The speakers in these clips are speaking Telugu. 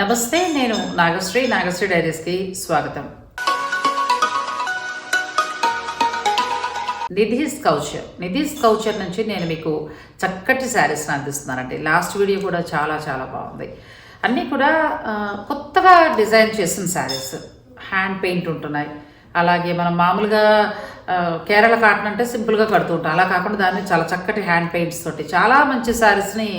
నమస్తే నేను నాగశ్రీ నాగశ్రీ డైరీస్కి స్వాగతం. నిధిస్ కౌచర్. నిధిస్ కౌచర్ నుంచి నేను మీకు చక్కటి శారీస్ని అందిస్తున్నానండి. లాస్ట్ వీడియో కూడా చాలా చాలా బాగుంది. అన్నీ కూడా కొత్తగా డిజైన్ చేసిన శారీస్. హ్యాండ్ పెయింట్ ఉంటున్నాయి. అలాగే మనం మామూలుగా కేరళ కాటన్ అంటే సింపుల్గా కడుతూ ఉంటాం. అలా కాకుండా దాన్ని చాలా చక్కటి హ్యాండ్ పెయింట్స్ తోటి చాలా మంచి శారీస్ని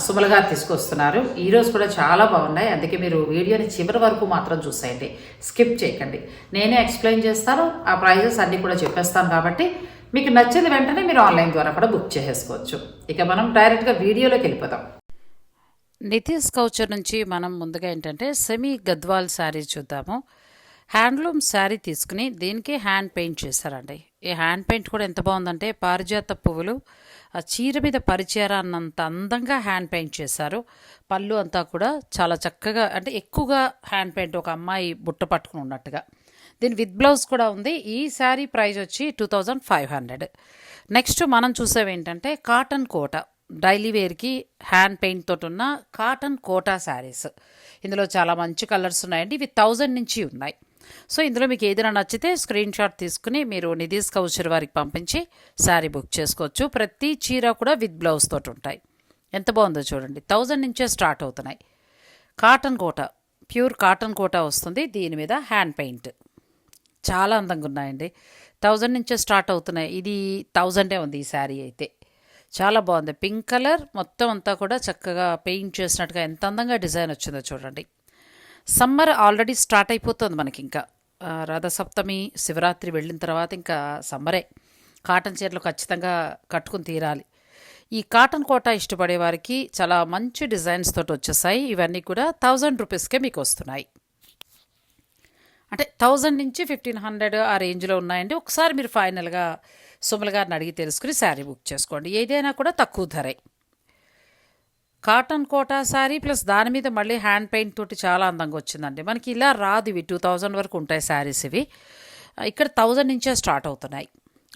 సుమల గారు తీసుకొస్తున్నారు. ఈరోజు కూడా చాలా బాగున్నాయి. అందుకే మీరు వీడియోని చివరి వరకు మాత్రం చూసేయండి. స్కిప్ చేయకండి. నేనే ఎక్స్ప్లెయిన్ చేస్తాను. ఆ ప్రైజెస్ అన్నీ కూడా చెప్పేస్తాను కాబట్టి మీకు నచ్చింది వెంటనే మీరు ఆన్లైన్ ద్వారా కూడా బుక్ చేసేసుకోవచ్చు. ఇక మనం డైరెక్ట్గా వీడియోలోకి వెళ్ళిపోదాం. నితీష్ కౌచర్ నుంచి మనం ముందుగా ఏంటంటే సెమీ గద్వాల్ శారీ చూద్దాము. హ్యాండ్లూమ్ శారీ తీసుకుని దీనికి హ్యాండ్ పెయింట్ చేశారండి. ఈ హ్యాండ్ పెయింట్ కూడా ఎంత బాగుందంటే పారిజాత పువ్వులు ఆ చీర మీద పరిచార అన్నంత అందంగా హ్యాండ్ పెయింట్ చేశారు. పళ్ళు అంతా కూడా చాలా చక్కగా అంటే ఎక్కువగా హ్యాండ్ పెయింట్ ఒక అమ్మాయి బుట్ట పట్టుకుని ఉన్నట్టుగా. దీని విత్ బ్లౌజ్ కూడా ఉంది. ఈ శారీ ప్రైస్ వచ్చి two thousand five hundred. Next మనం చూసేవి ఏంటంటే కాటన్ కోట. డైలీ వేర్కి హ్యాండ్ పెయింట్ తోటి ఉన్న కాటన్ కోటా శారీస్. ఇందులో చాలా మంచి కలర్స్ ఉన్నాయండి. ఇవి థౌజండ్ నుంచి ఉన్నాయి. సో ఇందులో మీకు ఏదైనా నచ్చితే స్క్రీన్ షాట్ తీసుకుని మీరు నిధీస్ కౌచర్ వారికి పంపించి శారీ బుక్ చేసుకోవచ్చు. ప్రతి చీర కూడా విత్ బ్లౌజ్ తోటి ఉంటాయి. ఎంత బాగుందో చూడండి. థౌజండ్ నుంచే స్టార్ట్ అవుతున్నాయి. Cotton Kota pure cotton Kota వస్తుంది. దీని మీద హ్యాండ్ పెయింట్. చాలా అందంగా ఉన్నాయండి. థౌజండ్ నుంచే స్టార్ట్ అవుతున్నాయి. ఇది థౌజండే ఉంది ఈ శారీ అయితే. చాలా బాగుంది. పింక్ కలర్ మొత్తం అంతా కూడా చక్కగా పెయింట్ చేసినట్టుగా ఎంత అందంగా డిజైన్ వచ్చిందో చూడండి. సమ్మర్ ఆల్రెడీ స్టార్ట్ అయిపోతుంది మనకి ఇంకా రథసప్తమి శివరాత్రి వెళ్ళిన తర్వాత ఇంకా సమ్మరే. కాటన్ చీరలు ఖచ్చితంగా కట్టుకుని తీరాలి. ఈ కాటన్ కోట ఇష్టపడే వారికి చాలా మంచి డిజైన్స్ తోటి వచ్చేసాయి. ఇవన్నీ కూడా థౌజండ్ రూపీస్కే మీకు వస్తున్నాయి. అంటే థౌజండ్ నుంచి ఫిఫ్టీన్ హండ్రెడ్ ఆ రేంజ్లో ఉన్నాయండి. ఒకసారి మీరు ఫైనల్గా సుమల గారిని అడిగి తెలుసుకుని శారీ బుక్ చేసుకోండి. ఏదైనా కూడా తక్కువ ధరే. కాటన్ కోటా శారీ ప్లస్ దాని మీద మళ్ళీ హ్యాండ్ పెయింట్ తోటి చాలా అందంగా వచ్చిందండి. మనకి ఇలా రాదు ఇవి. టూ థౌజండ్ వరకు ఉంటాయి శారీస్ ఇవి. ఇక్కడ థౌజండ్ నుంచే స్టార్ట్ అవుతున్నాయి.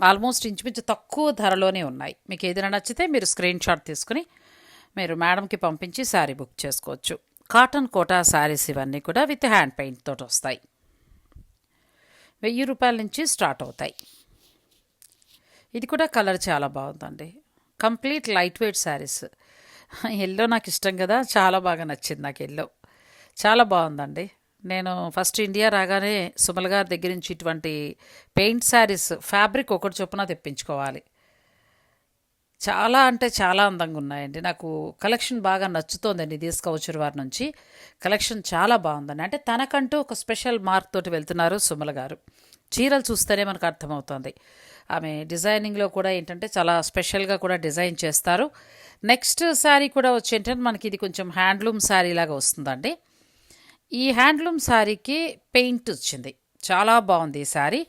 ఆల్మోస్ట్ ఇంచుమించు తక్కువ ధరలోనే ఉన్నాయి. మీకు ఏదైనా నచ్చితే మీరు స్క్రీన్ షాట్ తీసుకుని మీరు మేడంకి పంపించి శారీ బుక్ చేసుకోవచ్చు. కాటన్ కోటా శారీస్ ఇవన్నీ కూడా విత్ హ్యాండ్ పెయింట్ తోటి వస్తాయి. వెయ్యి రూపాయల నుంచి స్టార్ట్ అవుతాయి. ఇది కూడా కలర్ చాలా బాగుందండి. Complete light weight saris. Yellow నాకు ఇష్టం కదా చాలా బాగా నచ్చింది నాకు ఎల్లో. చాలా బాగుందండి. నేను ఫస్ట్ ఇండియా రాగానే సుమల్ గారి దగ్గర నుంచి ఇటువంటి పెయింట్ శారీస్ ఫ్యాబ్రిక్ ఒకటి చొప్పున తెప్పించుకోవాలి. చాలా అంటే చాలా అందంగా ఉన్నాయండి. నాకు కలెక్షన్ బాగా నచ్చుతోందండి తీసుకోవచ్చు వారి నుంచి. కలెక్షన్ చాలా బాగుందండి. అంటే తనకంటూ ఒక స్పెషల్ మార్క్ తోటి వెళ్తున్నారు సుమల గారు. చీరలు చూస్తేనే మనకు అర్థమవుతుంది. ఆమె డిజైనింగ్లో కూడా ఏంటంటే చాలా స్పెషల్గా కూడా డిజైన్ చేస్తారు. నెక్స్ట్ శారీ కూడా వచ్చి ఏంటంటే మనకి ఇది కొంచెం హ్యాండ్లూమ్ శారీ లాగా వస్తుందండి. ఈ హ్యాండ్లూమ్ శారీకి పెయింట్ వచ్చింది. చాలా బాగుంది ఈ శారీ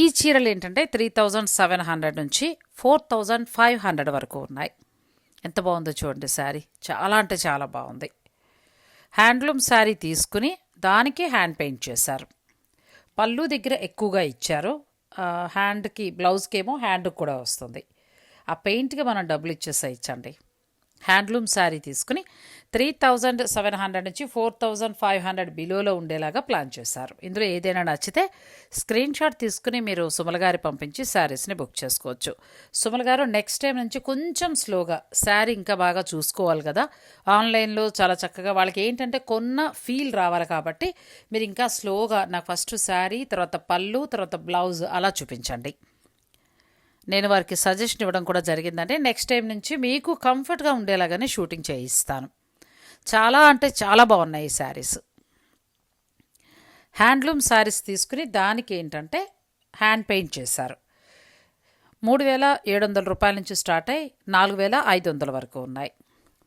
ఈ చీరలు ఏంటంటే త్రీ థౌజండ్ సెవెన్ హండ్రెడ్ నుంచి ఫోర్ థౌజండ్ ఫైవ్ హండ్రెడ్ వరకు ఉన్నాయి. ఎంత బాగుందో చూడండి శారీ చాలా అంటే చాలా బాగుంది. హ్యాండ్లూమ్ శారీ తీసుకుని దానికి హ్యాండ్ పెయింట్ చేశారు. పళ్ళు దగ్గర ఎక్కువగా ఇచ్చారు. హ్యాండ్కి బ్లౌజ్కి ఏమో హ్యాండ్కి కూడా వస్తుంది. ఆ పెయింట్కి మనం డబ్బులు ఇచ్చేసేయచ్చండి హ్యాండ్లూమ్ శారీ తీసుకుని త్రీ థౌజండ్ సెవెన్ హండ్రెడ్ నుంచి ఫోర్ థౌజండ్ ఫైవ్ హండ్రెడ్ బిలోలో ఉండేలాగా ప్లాన్ చేశారు. ఇందులో ఏదైనా నచ్చితే స్క్రీన్ షాట్ తీసుకుని మీరు సుమల గారి పంపించి శారీస్ని బుక్ చేసుకోవచ్చు. సుమల గారు నెక్స్ట్ టైం నుంచి కొంచెం స్లోగా శారీ ఇంకా బాగా చూసుకోవాలి కదా. ఆన్లైన్లో చాలా చక్కగా వాళ్ళకి ఏంటంటే కొన్న ఫీల్ రావాలి కాబట్టి మీరు ఇంకా స్లోగా నాకు ఫస్ట్ శారీ తర్వాత పళ్ళు తర్వాత బ్లౌజ్ అలా చూపించండి. నేను వారికి సజెషన్ ఇవ్వడం కూడా జరిగిందంటే నెక్స్ట్ టైం నుంచి మీకు కంఫర్ట్గా ఉండేలాగానే షూటింగ్ చేయిస్తాను. చాలా అంటే చాలా బాగున్నాయి ఈ శారీస్. హ్యాండ్లూమ్ శారీస్ తీసుకుని దానికి ఏంటంటే హ్యాండ్ పెయింట్ చేశారు. మూడు వేల ఏడు వందల రూపాయల నుంచి స్టార్ట్ అయ్యి నాలుగు వేల ఐదు వందల వరకు ఉన్నాయి.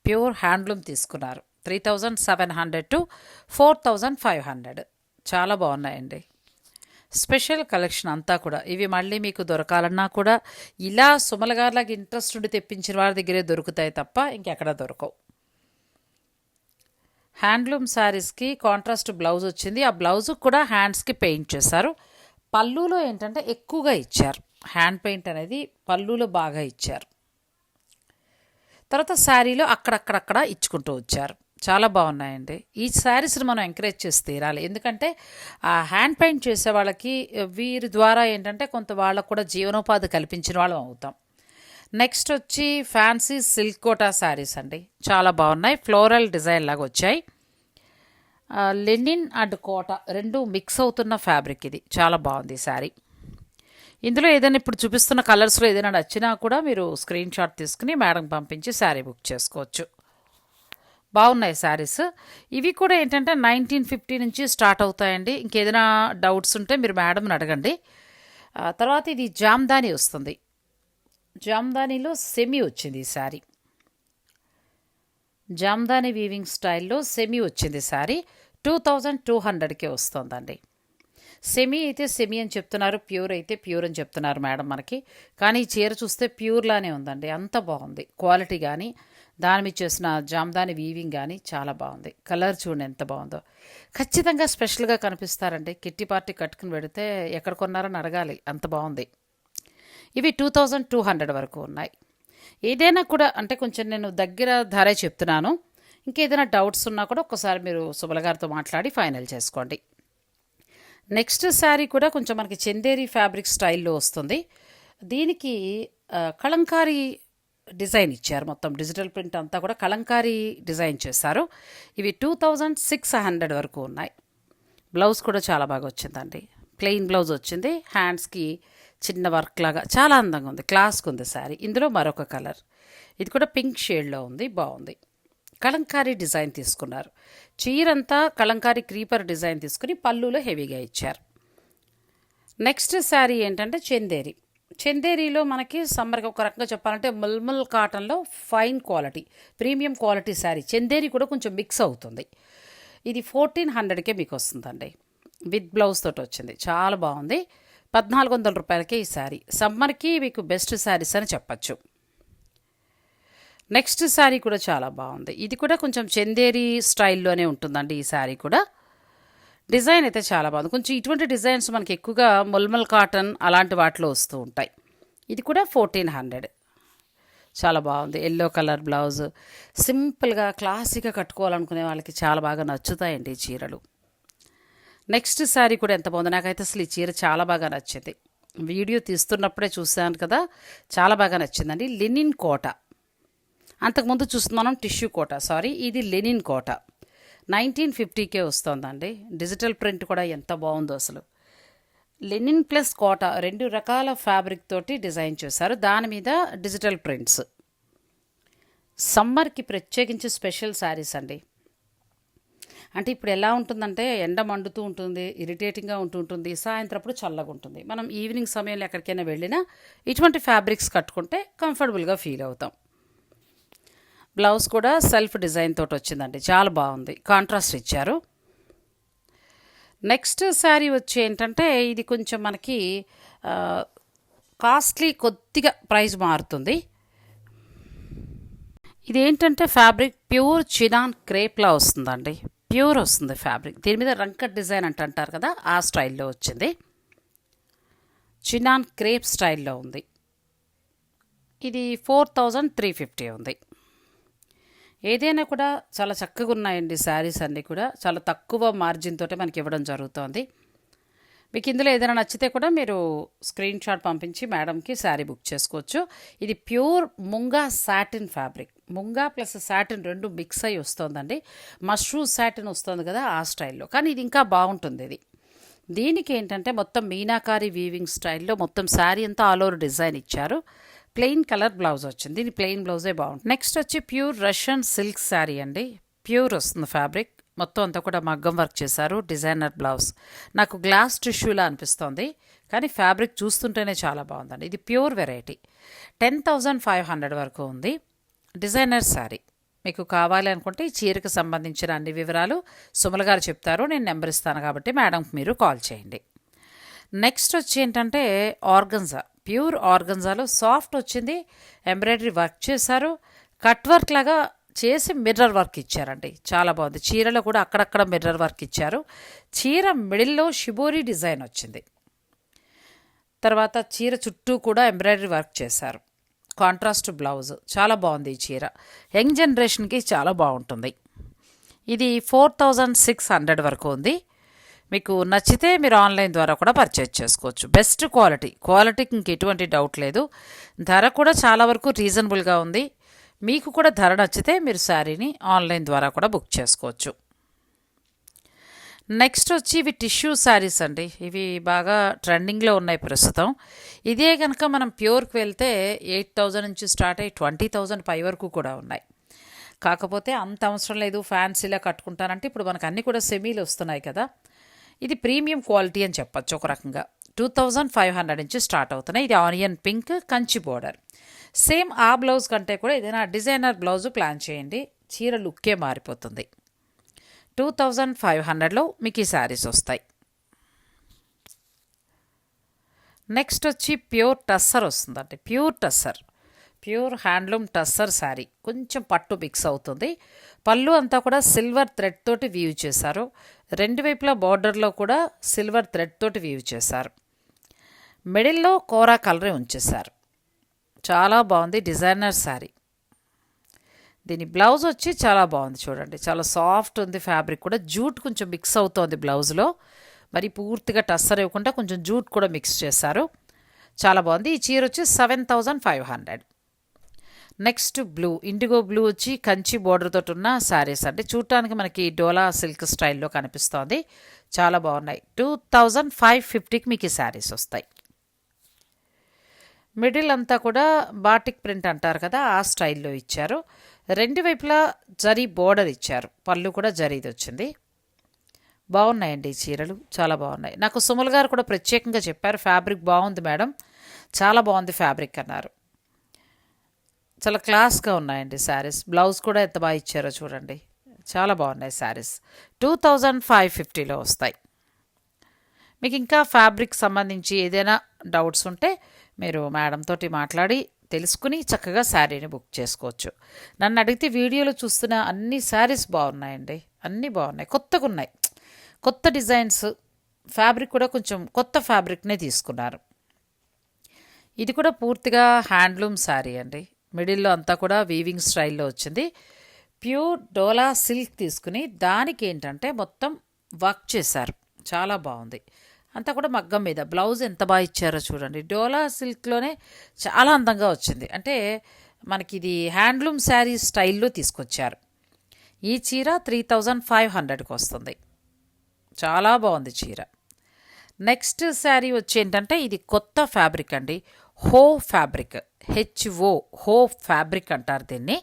ప్యూర్ హ్యాండ్లూమ్ తీసుకున్నారు. Three thousand seven hundred to four thousand five hundred. చాలా బాగున్నాయండి. స్పెషల్ కలెక్షన్ అంతా కూడా. ఇవి మళ్ళీ మీకు దొరకాలన్నా కూడా ఇలా సుమల గారిలాగా ఇంట్రెస్ట్ ఉండి తెప్పించిన వారి దగ్గరే దొరుకుతాయి తప్ప ఇంకెక్కడ దొరకవు. హ్యాండ్లూమ్ శారీస్కి కాంట్రాస్ట్ బ్లౌజ్ వచ్చింది. ఆ బ్లౌజ్ కూడా హ్యాండ్స్కి పెయింట్ చేశారు. పళ్ళులో ఏంటంటే ఎక్కువగా ఇచ్చారు. హ్యాండ్ పెయింట్ అనేది పళ్ళులో బాగా ఇచ్చారు. తర్వాత శారీలో అక్కడక్కడక్కడ ఇచ్చుకుంటూ వచ్చారు. చాలా బాగున్నాయండి. ఈ శారీస్ని మనం ఎంకరేజ్ చేసి తీరాలి. ఎందుకంటే ఆ హ్యాండ్ పెయింట్ చేసే వాళ్ళకి వీరి ద్వారా ఏంటంటే కొంత వాళ్ళకు కూడా జీవనోపాధి కల్పించిన వాళ్ళం అవుతాం. నెక్స్ట్ వచ్చి ఫ్యాన్సీ సిల్క్ కోటా శారీస్ అండి. చాలా బాగున్నాయి. ఫ్లోరల్ డిజైన్ లాగా వచ్చాయి. లెనిన్ అండ్ కోట రెండు మిక్స్ అవుతున్న ఫ్యాబ్రిక్ ఇది. చాలా బాగుంది శారీ. ఇందులో ఏదైనా ఇప్పుడు చూపిస్తున్న కలర్స్లో ఏదైనా నచ్చినా కూడా మీరు స్క్రీన్ షాట్ తీసుకుని మేడం పంపించి శారీ బుక్ చేసుకోవచ్చు. బాగున్నాయి శారీస్. ఇవి కూడా ఏంటంటే నైన్టీన్ ఫిఫ్టీ నుంచి స్టార్ట్ అవుతాయండి. ఇంకేదైనా డౌట్స్ ఉంటే మీరు మేడంని అడగండి. తర్వాత ఇది జామ్దాని వస్తుంది. జామ్దానిలో సెమీ వచ్చింది ఈ శారీ. జామ్దాని వీవింగ్ స్టైల్లో సెమీ వచ్చింది శారీ. టూ థౌజండ్ టూ హండ్రెడ్కే వస్తుందండి. సెమీ అయితే సెమీ అని చెప్తున్నారు. ప్యూర్ అయితే ప్యూర్ అని చెప్తున్నారు మేడం మనకి. కానీ ఈ చీర చూస్తే ప్యూర్లానే ఉందండి. అంత బాగుంది. క్వాలిటీ కానీ దాని మీద చేసిన జామ్దాని వీవింగ్ కానీ చాలా బాగుంది. కలర్ చూడండి ఎంత బాగుందో. ఖచ్చితంగా స్పెషల్గా కనిపిస్తారండి. కిట్టి పార్టీ కట్టుకుని పెడితే ఎక్కడ కొన్నారని అడగాలి. అంత బాగుంది. ఇవి టూ థౌజండ్ టూ హండ్రెడ్ వరకు ఉన్నాయి. ఏదైనా కూడా అంటే కొంచెం నేను దగ్గర ధరే చెప్తున్నాను. ఇంకేదైనా డౌట్స్ ఉన్నా కూడా ఒక్కసారి మీరు సుబల గారితో మాట్లాడి ఫైనల్ చేసుకోండి. నెక్స్ట్ శారీ కూడా కొంచెం మనకి చందేరి ఫ్యాబ్రిక్ స్టైల్లో వస్తుంది. దీనికి కళంకారీ డిజైన్ ఇచ్చారు. మొత్తం డిజిటల్ ప్రింట్ అంతా కూడా కలంకారీ డిజైన్ చేశారు. ఇవి టూ థౌజండ్ సిక్స్ హండ్రెడ్ వరకు ఉన్నాయి. బ్లౌజ్ కూడా చాలా బాగా వచ్చిందండి. ప్లెయిన్ బ్లౌజ్ వచ్చింది. హ్యాండ్స్కి చిన్న వర్క్ లాగా చాలా అందంగా ఉంది. క్లాస్కి ఉంది శారీ. ఇందులో మరొక కలర్. ఇది కూడా పింక్ షేడ్లో ఉంది. బాగుంది. కలంకారీ డిజైన్ తీసుకున్నారు. చీరంతా కలంకారీ క్రీపర్ డిజైన్ తీసుకుని పళ్ళులో హెవీగా ఇచ్చారు. నెక్స్ట్ శారీ ఏంటంటే చందేరి. చందేరిలో మనకి సమ్మర్కి ఒక రకంగా చెప్పాలంటే మల్మల్ కాటన్లో fine quality premium quality sari. Chanderi కూడా కొంచెం మిక్స్ అవుతుంది. ఇది ఫోర్టీన్ హండ్రెడ్కే మీకు వస్తుందండి విత్ బ్లౌజ్ తోటి వచ్చింది. చాలా బాగుంది. పద్నాలుగు వందల రూపాయలకే ఈ శారీ. సమ్మర్కి మీకు బెస్ట్ శారీస్ అని చెప్పచ్చు. నెక్స్ట్ శారీ కూడా చాలా బాగుంది. ఇది కూడా కొంచెం చందేరి స్టైల్లోనే ఉంటుందండి ఈ శారీ కూడా. డిజైన్ అయితే చాలా బాగుంది. కొంచెం ఇటువంటి డిజైన్స్ మనకి ఎక్కువగా ముల్మల్ కాటన్ అలాంటి వాటిలో వస్తూ ఉంటాయి. ఇది కూడా ఫోర్టీన్ హండ్రెడ్ చాలా బాగుంది. ఎల్లో కలర్ బ్లౌజ్ సింపుల్గా క్లాసిక్గా కట్టుకోవాలనుకునే వాళ్ళకి చాలా బాగా నచ్చుతాయండి ఈ చీరలు. నెక్స్ట్ శారీ కూడా ఎంత బాగుంది. నాకైతే అసలు ఈ చీర చాలా బాగా నచ్చింది. వీడియో తీస్తున్నప్పుడే చూశాను కదా చాలా బాగా నచ్చిందండి. లెనిన్ కోట అంతకుముందు చూస్తున్నాం టిష్యూ కోట సారీ ఇది లెనిన్ కోట నైన్టీన్ ఫిఫ్టీకే వస్తుందండి. డిజిటల్ ప్రింట్ కూడా ఎంత బాగుందో అసలు. లెనిన్ ప్లస్ కోట రెండు రకాల ఫ్యాబ్రిక్ తోటి డిజైన్ చేశారు. దాని మీద డిజిటల్ ప్రింట్స్. సమ్మర్కి ప్రత్యేకించి స్పెషల్ శారీస్ అండి. అంటే ఇప్పుడు ఎలా ఉంటుందంటే ఎండ మండుతూ ఉంటుంది ఇరిటేటింగ్గా ఉంటుంటుంది సాయంత్రప్పుడు చల్లగా ఉంటుంది. మనం ఈవినింగ్ సమయంలో ఎక్కడికైనా వెళ్ళినా ఇటువంటి ఫ్యాబ్రిక్స్ కట్టుకుంటే కంఫర్టబుల్గా ఫీల్ అవుతాం. బ్లౌజ్ కూడా సెల్ఫ్ డిజైన్ తోటి వచ్చిందండి. చాలా బాగుంది. కాంట్రాస్ట్ ఇచ్చారు. నెక్స్ట్ శారీ వచ్చి ఏంటంటే ఇది కొంచెం మనకి కాస్ట్లీ కొద్దిగా ప్రైస్ మారుతుంది. ఇది ఏంటంటే ఫ్యాబ్రిక్ ప్యూర్ చినాన్ క్రేప్లా వస్తుందండి. ప్యూర్ వస్తుంది ఫ్యాబ్రిక్. దీని మీద రంకట్ డిజైన్ అంటే అంటారు కదా ఆ స్టైల్లో వచ్చింది. చినాన్ క్రేప్ స్టైల్లో ఉంది. ఇది ఫోర్ థౌజండ్ త్రీ ఫిఫ్టీ ఉంది. ఏదైనా కూడా చాలా చక్కగా ఉన్నాయండి శారీస్ అన్నీ కూడా. చాలా తక్కువ మార్జిన్ తోటే మనకి ఇవ్వడం జరుగుతోంది. మీకు ఇందులో ఏదైనా నచ్చితే కూడా మీరు స్క్రీన్ షాట్ పంపించి మేడంకి శారీ బుక్ చేసుకోవచ్చు. ఇది pure Munga satin fabric. Munga plus satin రెండు మిక్స్ అయ్యి వస్తుందండి. మష్రూ సాటిన్ వస్తుంది కదా ఆ స్టైల్లో. కానీ ఇది ఇంకా బాగుంటుంది ఇది. దీనికి ఏంటంటే మొత్తం మీనాకారి వీవింగ్ స్టైల్లో మొత్తం శారీ అంతా ఆల్ ఓవర్ డిజైన్ ఇచ్చారు. ప్లెయిన్ కలర్ బ్లౌజ్ వచ్చింది. దీని ప్లెయిన్ బ్లౌజే బాగుంటుంది. నెక్స్ట్ వచ్చి ప్యూర్ రష్యన్ సిల్క్ శారీ అండి. ప్యూర్ వస్తుంది ఫ్యాబ్రిక్ మొత్తం అంతా కూడా మగ్గం వర్క్ చేశారు. డిజైనర్ బ్లౌజ్ నాకు గ్లాస్ టిష్యూలా అనిపిస్తోంది. కానీ ఫ్యాబ్రిక్ చూస్తుంటేనే చాలా బాగుందండి. ఇది pure variety ten thousand five hundred వరకు ఉంది. డిజైనర్ శారీ. మీకు కావాలి అనుకుంటే ఈ చీరకు సంబంధించిన అన్ని వివరాలు సుమల గారు చెప్తారు. నేను నెంబర్ ఇస్తాను కాబట్టి మేడంకి మీరు కాల్ చేయండి. నెక్స్ట్ వచ్చి ఏంటంటే ఆర్గన్జా. ప్యూర్ ఆర్గన్జాలో సాఫ్ట్ వచ్చింది. ఎంబ్రాయిడరీ వర్క్ చేశారు. కట్ వర్క్ లాగా చేసి మిర్రర్ వర్క్ ఇచ్చారండి. చాలా బాగుంది. చీరలో కూడా అక్కడక్కడ మిర్రర్ వర్క్ ఇచ్చారు. చీర మిడిల్లో షిబోరి డిజైన్ వచ్చింది. తర్వాత చీర చుట్టూ కూడా ఎంబ్రాయిడరీ వర్క్ చేశారు. Contrast blouse. చాలా బాగుంది ఈ చీర. యంగ్ జనరేషన్కి చాలా బాగుంటుంది. ఇది ఫోర్ థౌజండ్ సిక్స్ హండ్రెడ్ వరకు ఉంది. మీకు నచ్చితే మీరు ఆన్లైన్ ద్వారా కూడా పర్చేజ్ చేసుకోవచ్చు. బెస్ట్ క్వాలిటీ క్వాలిటీకి ఇంక ఎటువంటి డౌట్ లేదు. ధర కూడా చాలా వరకు రీజనబుల్గా ఉంది. మీకు కూడా ధర నచ్చితే మీరు శారీని ఆన్లైన్ ద్వారా కూడా బుక్ చేసుకోవచ్చు. నెక్స్ట్ వచ్చి ఇవి టిష్యూ శారీస్ అండి. ఇవి బాగా ట్రెండింగ్లో ఉన్నాయి ప్రస్తుతం. ఇదే కనుక మనం ప్యూర్కి వెళ్తే ఎయిట్ థౌజండ్ నుంచి స్టార్ట్ అయ్యి ట్వంటీ థౌజండ్ పై వరకు కూడా ఉన్నాయి. కాకపోతే అంత అవసరం లేదు. ఫ్యాన్సీలా కట్టుకుంటానంటే ఇప్పుడు మనకు అన్నీ కూడా సెమీలు వస్తున్నాయి కదా. ఇది ప్రీమియం క్వాలిటీ అని చెప్పొచ్చు ఒక రకంగా. టూ థౌజండ్ ఫైవ్ హండ్రెడ్ నుంచి స్టార్ట్ అవుతున్నాయి. ఇది onion pink Kanchi border. Same ఆ బ్లౌజ్ కంటే కూడా ఏదైనా డిజైనర్ బ్లౌజ్ ప్లాన్ చేయండి. చీర లుక్కే మారిపోతుంది. టూ థౌజండ్ ఫైవ్ హండ్రెడ్లో మీకు ఈ శారీస్ వస్తాయి. నెక్స్ట్ వచ్చి ప్యూర్ టస్సర్ వస్తుందండి. Pure tussar. Pure handloom tussar sari. కొంచెం పట్టు మిక్స్ అవుతుంది. పళ్ళు అంతా కూడా సిల్వర్ థ్రెడ్ తోటి వీవ్ చేశారు. రెండు వైపులా బార్డర్లో కూడా సిల్వర్ థ్రెడ్ తోటి వీవ్ చేశారు. మిడిల్లో కోరా కలరే ఉంచేశారు. చాలా బాగుంది డిజైనర్ శారీ. దీని బ్లౌజ్ వచ్చి చాలా బాగుంది చూడండి. చాలా సాఫ్ట్ ఉంది ఫ్యాబ్రిక్ కూడా. జూట్ కొంచెం మిక్స్ అవుతోంది బ్లౌజ్లో మరి పూర్తిగా టస్సర్ ఇవ్వకుండా కొంచెం జూట్ కూడా మిక్స్ చేశారు. చాలా బాగుంది. ఈ చీర వచ్చి seven thousand five hundred next blue indigo blue వచ్చి కంచి బోర్డర్ తోటి ఉన్న శారీస్ అండి. చూడటానికి మనకి డోలా సిల్క్ స్టైల్లో కనిపిస్తోంది. చాలా బాగున్నాయి. టూ థౌజండ్ ఫైవ్ ఫిఫ్టీకి మీకు ఈ శారీస్ వస్తాయి. మిడిల్ అంతా కూడా బాటిక్ ప్రింట్ అంటారు కదా ఆ స్టైల్లో ఇచ్చారు. రెండు వైపులా జరీ బోర్డర్ ఇచ్చారు. పళ్ళు కూడా జరీది వచ్చింది. బాగున్నాయండి ఈ చీరలు. చాలా బాగున్నాయి. నాకు సుమల్ గారు కూడా ప్రత్యేకంగా చెప్పారు ఫ్యాబ్రిక్ బాగుంది మేడం. చాలా బాగుంది ఫ్యాబ్రిక్ అన్నారు. చాలా క్లాస్గా ఉన్నాయండి శారీస్. బ్లౌజ్ కూడా ఎంత బాగా ఇచ్చారో చూడండి. చాలా బాగున్నాయి శారీస్. టూ థౌజండ్ ఫైవ్ ఫిఫ్టీలో వస్తాయి. మీకు ఇంకా ఫ్యాబ్రిక్ సంబంధించి ఏదైనా డౌట్స్ ఉంటే మీరు మేడం తోటి మాట్లాడి తెలుసుకుని చక్కగా శారీని బుక్ చేసుకోవచ్చు. నన్ను అడిగితే వీడియోలో చూస్తున్న అన్ని శారీస్ బాగున్నాయండి. అన్నీ బాగున్నాయి. కొత్తగా ఉన్నాయి. కొత్త డిజైన్స్. ఫ్యాబ్రిక్ కూడా కొంచెం కొత్త ఫ్యాబ్రిక్నే తీసుకున్నారు. ఇది కూడా పూర్తిగా హ్యాండ్లూమ్ శారీ అండి. మిడిల్లో అంతా కూడా వీవింగ్ స్టైల్లో వచ్చింది. ప్యూర్ డోలా సిల్క్ తీసుకుని దానికి ఏంటంటే మొత్తం వర్క్ చేశారు. చాలా బాగుంది. అంతా కూడా మగ్గం మీద. బ్లౌజ్ ఎంత బాగా ఇచ్చారో చూడండి. డోలా సిల్క్లోనే చాలా అందంగా వచ్చింది. అంటే మనకి ఇది హ్యాండ్లూమ్ శారీ స్టైల్లో తీసుకొచ్చారు. ఈ చీర త్రీ థౌజండ్ ఫైవ్ హండ్రెడ్కి వస్తుంది. చాలా బాగుంది చీర. నెక్స్ట్ శారీ వచ్చి ఏంటంటే ఇది కొత్త ఫ్యాబ్రిక్ అండి. హో ఫ్యాబ్రిక్ హెచ్ఓ హో ఫ్యాబ్రిక్ అంటారు దీన్ని.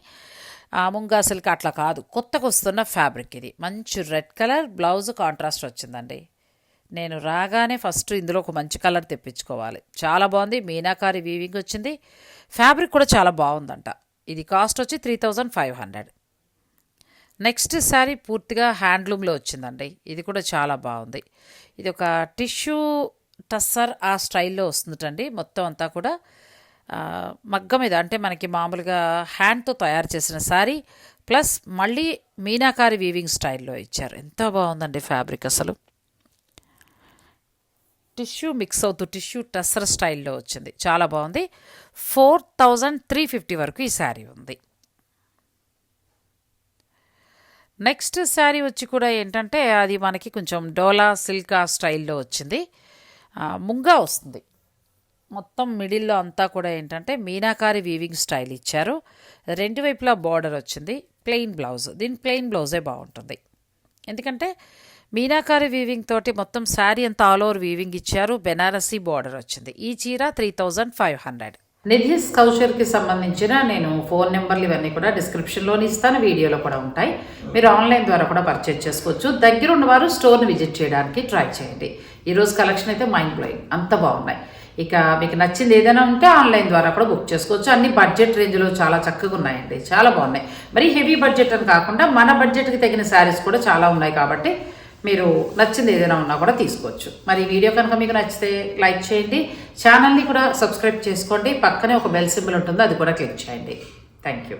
ముంగా సిల్క్ అట్లా కాదు. కొత్తగా వస్తున్న ఫ్యాబ్రిక్ ఇది. మంచి రెడ్ కలర్ బ్లౌజ్ కాంట్రాస్ట్ వచ్చిందండి. నేను రాగానే ఫస్ట్ ఇందులో ఒక మంచి కలర్ తెప్పించుకోవాలి. చాలా బాగుంది. మీనాకారి వీవింగ్ వచ్చింది. ఫ్యాబ్రిక్ కూడా చాలా బాగుందంట. ఇది కాస్ట్ వచ్చి three thousand five hundred. Next sari పూర్తిగా హ్యాండ్లూమ్లో వచ్చిందండి. ఇది కూడా చాలా బాగుంది. ఇది ఒక టిష్యూ టస్సర్ ఆ స్టైల్లో వస్తుందటండి. మొత్తం అంతా కూడా మగ్గ మీద అంటే మనకి మామూలుగా హ్యాండ్తో తయారు చేసిన శారీ ప్లస్ మళ్ళీ మీనాకారి వీవింగ్ స్టైల్లో ఇచ్చారు. ఎంత బాగుందండి ఫ్యాబ్రిక్ అసలు. టిష్యూ మిక్స్ అవుతూ టిష్యూ టస్సర్ స్టైల్లో వచ్చింది. చాలా బాగుంది. ఫోర్ థౌజండ్ త్రీ ఫిఫ్టీ వరకు ఈ శారీ ఉంది. నెక్స్ట్ శారీ వచ్చి కూడా ఏంటంటే అది మనకి కొంచెం డోలా సిల్కా స్టైల్లో వచ్చింది. ముంగా వస్తుంది. మొత్తం మిడిల్లో అంతా కూడా ఏంటంటే మీనాకారి వీవింగ్ స్టైల్ ఇచ్చారు. రెండు వైపులా బార్డర్ వచ్చింది. ప్లెయిన్ బ్లౌజ్ దీని ప్లెయిన్ బ్లౌజే బాగుంటుంది. ఎందుకంటే మీనాకారి వీవింగ్ తోటి మొత్తం శారీ అంతా ఆల్ ఓవర్ వీవింగ్ ఇచ్చారు. బెనారసీ బార్డర్ వచ్చింది. ఈ చీర three thousand five hundred Nidhi's కౌచర్కి సంబంధించిన నేను ఫోన్ నెంబర్లు ఇవన్నీ కూడా డిస్క్రిప్షన్లోని ఇస్తాను. వీడియోలో కూడా ఉంటాయి. మీరు ఆన్లైన్ ద్వారా కూడా పర్చేజ్ చేసుకోవచ్చు. దగ్గరున్న వారు స్టోర్ని విజిట్ చేయడానికి ట్రై చేయండి. ఈరోజు కలెక్షన్ అయితే మైండ్ బ్లోయింగ్ అంత బాగున్నాయి. ఇక మీకు నచ్చింది ఏదైనా ఉంటే ఆన్లైన్ ద్వారా కూడా బుక్ చేసుకోవచ్చు. అన్ని బడ్జెట్ రేంజ్లో చాలా చక్కగా ఉన్నాయండి. చాలా బాగున్నాయి. మరి హెవీ బడ్జెట్ అని కాకుండా మన బడ్జెట్కి తగిన శారీస్ కూడా చాలా ఉన్నాయి కాబట్టి మీరు నచ్చింది ఏదైనా ఉన్నా కూడా తీసుకోవచ్చు. మరి వీడియో కనుక మీకు నచ్చితే లైక్ చేయండి. ఛానల్ని కూడా సబ్స్క్రైబ్ చేసుకోండి. పక్కనే ఒక బెల్ సింబల్ ఉంటుంది. అది కూడా క్లిక్ చేయండి. Thank you